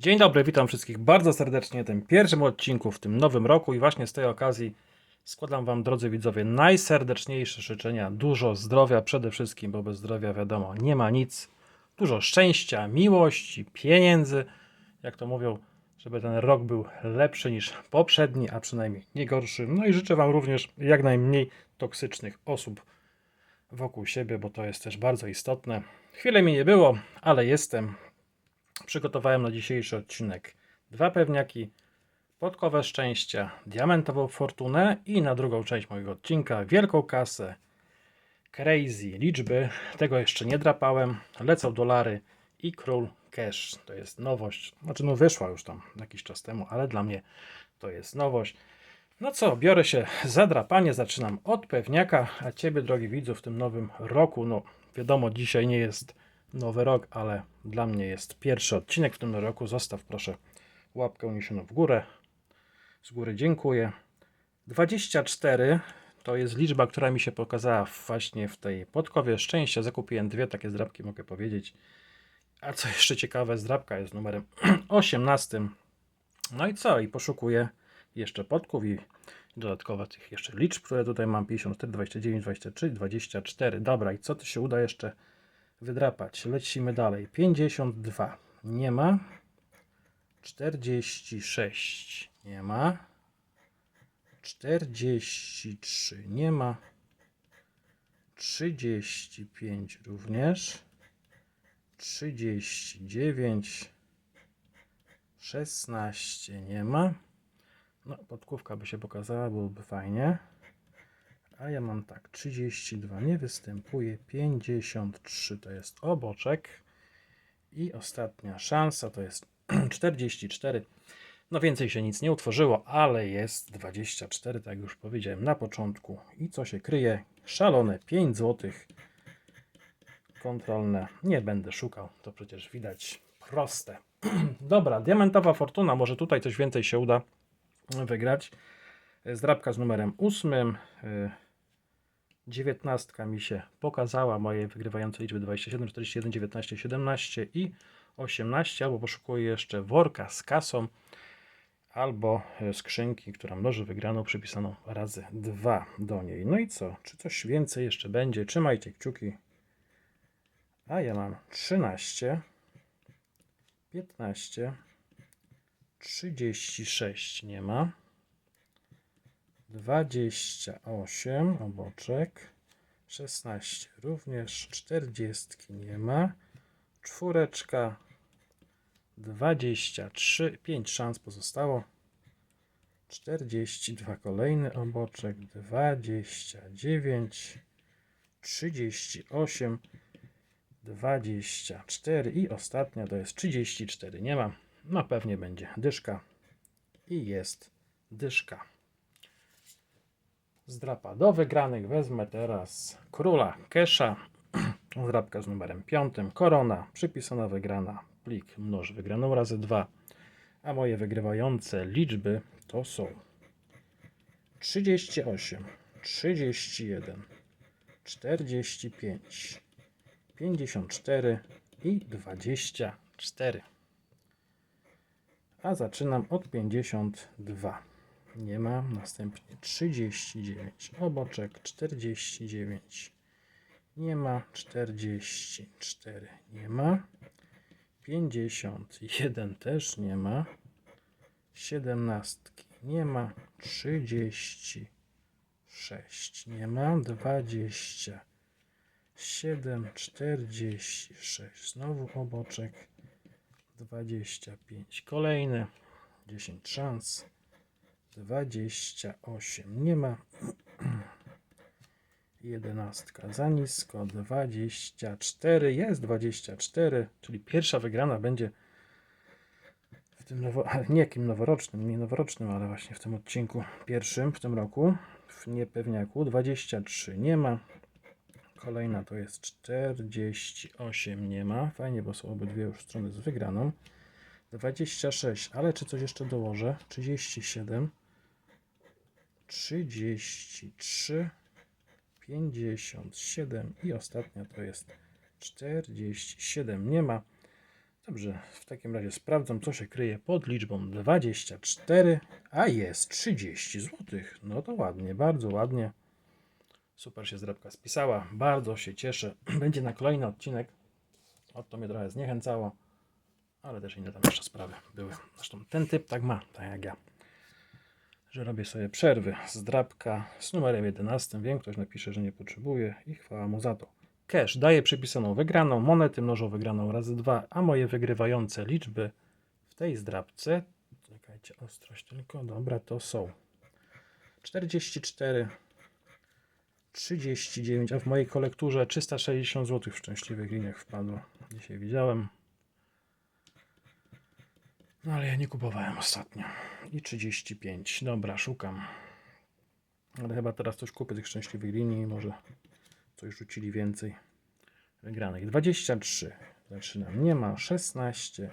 Dzień dobry, witam wszystkich bardzo serdecznie w tym pierwszym odcinku w tym nowym roku i właśnie z tej okazji składam Wam, drodzy widzowie, najserdeczniejsze życzenia. Dużo zdrowia przede wszystkim, bo bez zdrowia wiadomo, nie ma nic. Dużo szczęścia, miłości, pieniędzy, jak to mówią, żeby ten rok był lepszy niż poprzedni, a przynajmniej nie gorszy. No i życzę Wam również jak najmniej toksycznych osób wokół siebie, bo to jest też bardzo istotne. Chwilę mi nie było, ale jestem. Przygotowałem na dzisiejszy odcinek dwa pewniaki, podkowę szczęścia, diamentową fortunę i na drugą część mojego odcinka wielką kasę, crazy liczby. Tego jeszcze nie drapałem. Lecą dolary i król cash. To jest nowość. Znaczy, no wyszła już tam jakiś czas temu, ale dla mnie to jest nowość. No co, biorę się za drapanie, zaczynam od pewniaka, a Ciebie, drogi widzu, w tym nowym roku, no wiadomo, dzisiaj nie jest nowy rok, ale dla mnie jest pierwszy odcinek w tym roku. Zostaw proszę łapkę uniesioną w górę. Z góry dziękuję. 24 to jest liczba, która mi się pokazała właśnie w tej podkowie szczęścia. Zakupiłem dwie takie zdrabki, mogę powiedzieć. A co jeszcze ciekawe, zdrabka jest numerem 18. No i co? I poszukuję jeszcze podków i dodatkowo tych jeszcze liczb, które tutaj mam 54, 29, 23, 24. Dobra, i co to się uda jeszcze wydrapać? Lecimy dalej. 52 nie ma. 46 nie ma. 43 nie ma. 35 również. 39 16 nie ma. No, podkówka by się pokazała, byłoby fajnie. A ja mam tak, 32 nie występuje, 53 to jest oboczek i ostatnia szansa to jest 44. No więcej się nic nie utworzyło, ale jest 24, tak już powiedziałem na początku. I co się kryje? Szalone 5 zł. Kontrolne nie będę szukał, to przecież widać proste. Dobra, diamentowa fortuna, może tutaj coś więcej się uda wygrać. Zdrabka z numerem 8. 19 mi się pokazała, moje wygrywające liczby 27, 41, 19, 17 i 18, albo poszukuję jeszcze worka z kasą, albo e, skrzynki, która mnoży wygraną, przypisaną razy 2 do niej. No i co? Czy coś więcej jeszcze będzie? Trzymajcie kciuki. A ja mam 13, 15, 36 nie ma. 28 oboczek, 16 również, 40 nie ma, czwóreczka, 23, 5 szans pozostało, 42 kolejny oboczek, 29, 38, 24 i ostatnia to jest 34, nie ma, no pewnie będzie dyszka i jest dyszka zdrapa do wygranych. Wezmę teraz króla Kesha. Zdrapka z numerem 5. Korona, przypisana wygrana. Plik mnoż wygraną razy 2. A moje wygrywające liczby to są 38, 31, 45, 54 i 24. A zaczynam od 52 nie ma. Następnie 39, oboczek 49, nie ma. 44, nie ma. 51 też nie ma. 17 nie ma. 36 nie ma. 27, 46, znowu oboczek 25, kolejny 10 szans. 28 nie ma. 11 za nisko, 24 jest 24, czyli pierwsza wygrana będzie w tym nowo, nie jakim noworocznym, nie noworocznym, ale właśnie w tym odcinku pierwszym w tym roku w niepewniaku 23 nie ma. Kolejna to jest 48 nie ma. Fajnie, bo są obydwie już strony z wygraną. 26, ale czy coś jeszcze dołożę? 37 33, 57 i ostatnia to jest 47. Nie ma. Dobrze, w takim razie sprawdzam, co się kryje pod liczbą 24, a jest 30 zł. No to ładnie, bardzo ładnie. Super się zdrabka spisała. Bardzo się cieszę. Będzie na kolejny odcinek. O to mnie trochę zniechęcało, ale też inne tam jeszcze sprawy były. Zresztą ten typ tak ma, tak jak ja. Że robię sobie przerwy. Zdrabka z numerem 11. Wiem, ktoś napisze, że nie potrzebuje i chwała mu za to. Cash daje przypisaną wygraną, monety mnożą wygraną razy dwa, a moje wygrywające liczby w tej zdrabce, czekajcie, ostrość tylko, dobra, to są 44, 39, a w mojej kolekturze 360 zł w szczęśliwych liniach wpadło. Dzisiaj widziałem. No ale ja nie kupowałem ostatnio. I 35. Dobra, szukam. Ale chyba teraz coś kupię tych szczęśliwych linii. Może coś rzucili więcej. Wygranych. 23. Zaczynam. Nie ma. 16.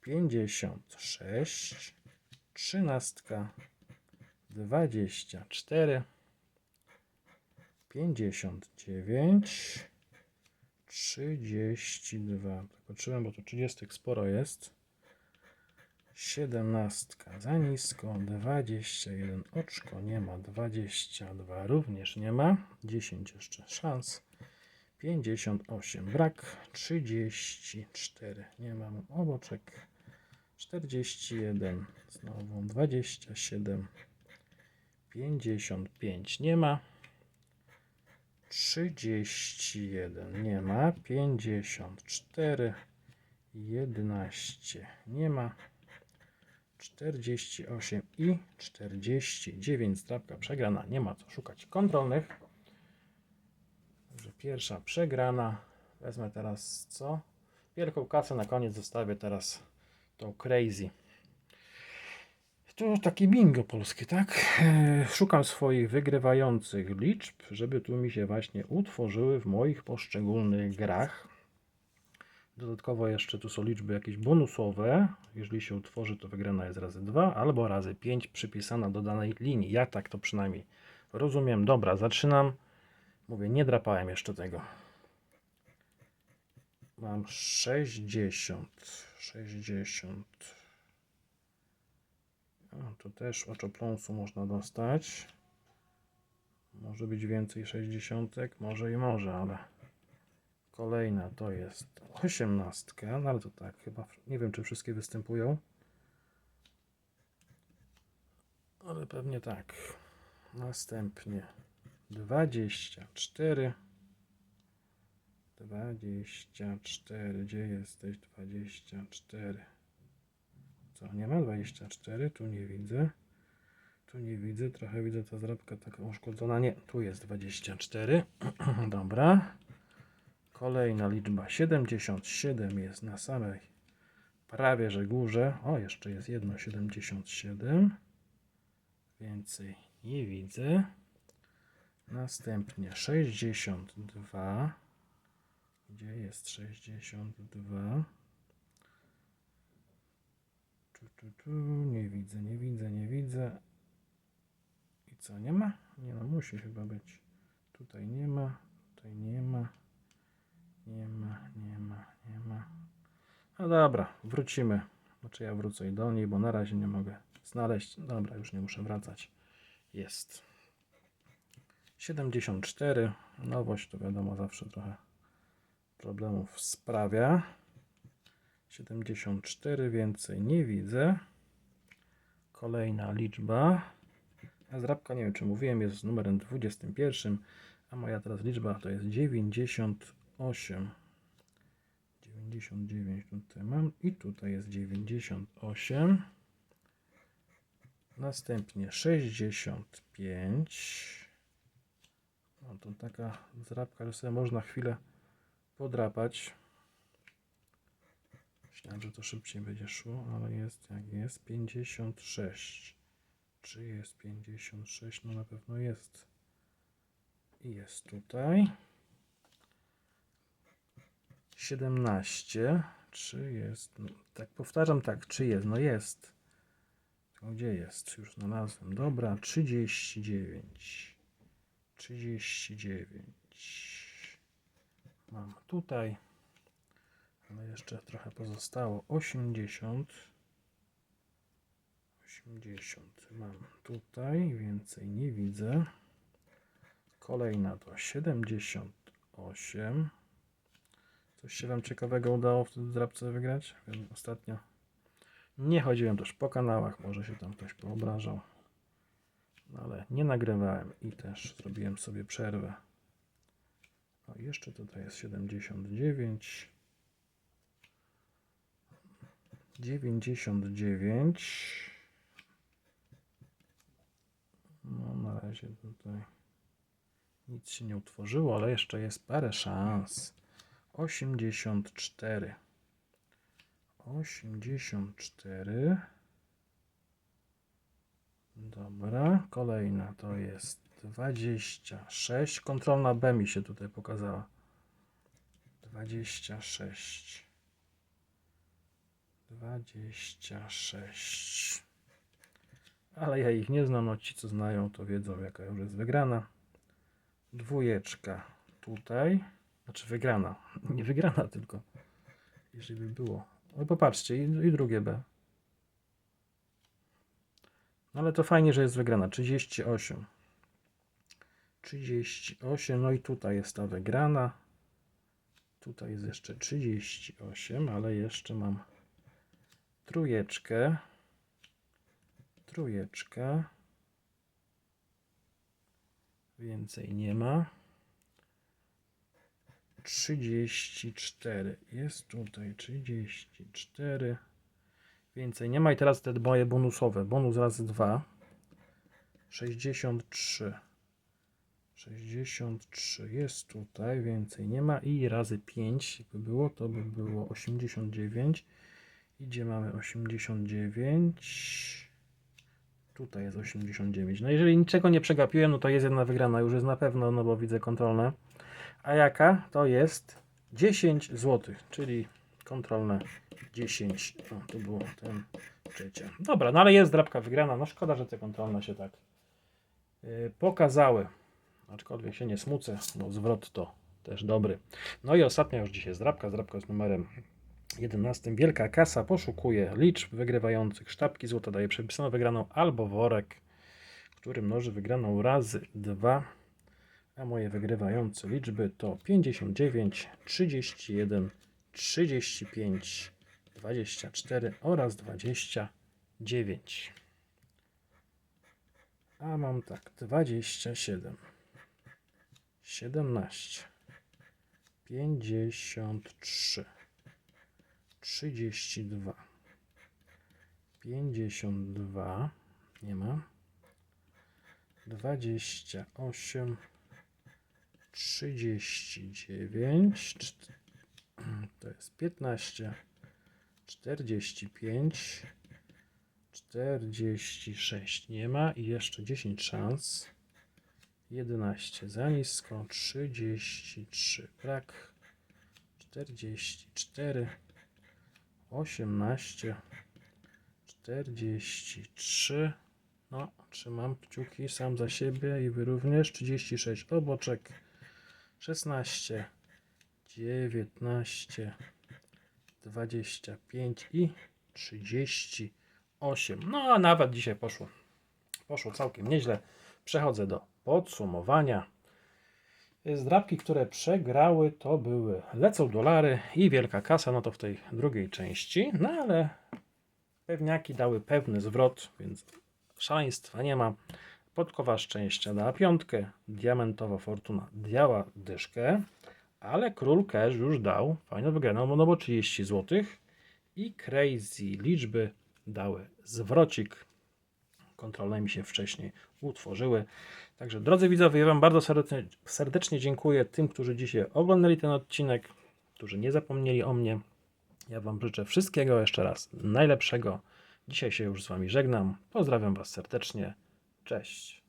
56. 13. 24. 59. 32. Zobaczyłem, bo tu 30 sporo jest. 17 za nisko, 21 oczko nie ma, 22 również nie ma, 10 jeszcze szans, 58 brak, 34 nie mam oboczek, 41 znowu, 27, 55 nie ma, 31 nie ma, 54, 11 nie ma, 48 i 49. Strapka przegrana. Nie ma co szukać kontrolnych. Także pierwsza przegrana. Wezmę teraz co? Wielką kasę na koniec zostawię teraz tą crazy. To takie bingo polskie, tak? E, Szukam swoich wygrywających liczb, żeby tu mi się właśnie utworzyły w moich poszczególnych grach. Dodatkowo jeszcze tu są liczby jakieś bonusowe. Jeżeli się utworzy, to wygrana jest razy 2 albo razy 5 przypisana do danej linii. Ja tak to przynajmniej rozumiem. Dobra, zaczynam. Mówię, nie drapałem jeszcze tego. Mam 60. 60. O, tu też oczopląsu można dostać. Może być więcej 60, może i może, ale Kolejna to jest osiemnastka, no ale to tak, chyba nie wiem, czy wszystkie występują. Ale pewnie tak. Następnie 24. 24. Gdzie jesteś? 24. Co, nie ma 24? Tu nie widzę. Tu nie widzę. Trochę widzę ta zrabka taka uszkodzona. Nie, tu jest 24. Dobra. Kolejna liczba 77 jest na samej prawie że górze. O, jeszcze jest jedno 77. Więcej nie widzę. Następnie 62. Gdzie jest 62? Tu, tu, tu. Nie widzę, nie widzę, nie widzę. I co, nie ma? Nie no, musi chyba być. Tutaj nie ma, tutaj nie ma. Nie ma, nie ma, nie ma. No dobra, wrócimy. Znaczy ja wrócę i do niej, bo na razie nie mogę znaleźć. Dobra, już nie muszę wracać. Jest. 74. Nowość to wiadomo zawsze trochę problemów sprawia. 74 więcej nie widzę. Kolejna liczba. A zrabka, nie wiem czy mówiłem, jest numerem 21, a moja teraz liczba to jest 98. 99 tutaj mam i tutaj jest 98. Następnie 65. No to taka zrabka, że sobie można chwilę podrapać. Myślałem, że to szybciej będzie szło, ale jest jak jest. 56. Czy jest 56? No na pewno jest. I jest tutaj. 17. Czy jest? No, tak powtarzam, tak, czy jest? No jest. Gdzie jest? Już znalazłem. Dobra, 39. 39. Mam tutaj. Ale jeszcze trochę pozostało. 80. 80 mam tutaj, więcej nie widzę. Kolejna to 78. Coś się Wam ciekawego udało w tym drabce wygrać? Wiem, ostatnio nie chodziłem też po kanałach, może się tam ktoś poobrażał. No ale nie nagrywałem i też zrobiłem sobie przerwę. O, jeszcze tutaj jest 79. 99. No, na razie tutaj nic się nie utworzyło, ale jeszcze jest parę szans. 84. 84. Dobra, kolejna to jest 26. Kontrolna B mi się tutaj pokazała. 26. 26. Ale ja ich nie znam, no ci co znają to wiedzą jaka już jest wygrana. Dwójeczka tutaj. Znaczy wygrana. Nie wygrana tylko. Jeżeli by było. No popatrzcie i, i drugie B. No ale to fajnie, że jest wygrana. 38. 38. No i tutaj jest ta wygrana. Tutaj jest jeszcze 38, ale jeszcze mam trójeczkę. Trójeczkę. Więcej nie ma. 34. Jest tutaj 34. Więcej nie ma i teraz te moje bonusowe. Bonus razy 2. 63. 63 jest tutaj, więcej nie ma i razy 5 jakby było, to by było 89 i gdzie mamy 89 tutaj jest 89 no jeżeli niczego nie przegapiłem, no to jest jedna wygrana już jest na pewno, no bo widzę kontrolne a jaka? to jest 10 zł, czyli kontrolne 10 o, tu było ten trzecia dobra, no ale jest drapka wygrana, no szkoda, że te kontrolne się tak yy, pokazały aczkolwiek się nie smucę, bo zwrot to też dobry. No i ostatnia już dzisiaj zdrabka, zdrabka z numerem 11. Wielka kasa poszukuje liczb wygrywających. Sztabki złota daje przepisaną wygraną albo worek, który mnoży wygraną razy 2. A moje wygrywające liczby to 59, 31, 35, 24 oraz 29. A mam tak, 27. 17, 53, 32, 52, nie ma, 28, 39, czt- to jest 15, 45, 46 nie ma i jeszcze 10 szans. 11 za nisko, 33 brak, 44, 18, 43. No, trzymam kciuki sam za siebie i wy również. 36 oboczek, 16, 19, 25 i 38. No, a nawet dzisiaj poszło. Poszło całkiem nieźle. Przechodzę do podsumowania. Zdrabki, które przegrały, to były lecą dolary i wielka kasa, no to w tej drugiej części, no ale pewniaki dały pewny zwrot, więc szaleństwa nie ma. Podkowa szczęścia dała piątkę, diamentowa fortuna dała dyszkę, ale król cash już dał fajną wygraną, no bo 30 zł i crazy liczby dały zwrocik kontrolne mi się wcześniej utworzyły. Także drodzy widzowie, ja Wam bardzo serdecznie, serdecznie dziękuję tym, którzy dzisiaj oglądali ten odcinek, którzy nie zapomnieli o mnie. Ja Wam życzę wszystkiego jeszcze raz najlepszego. Dzisiaj się już z Wami żegnam. Pozdrawiam Was serdecznie. Cześć.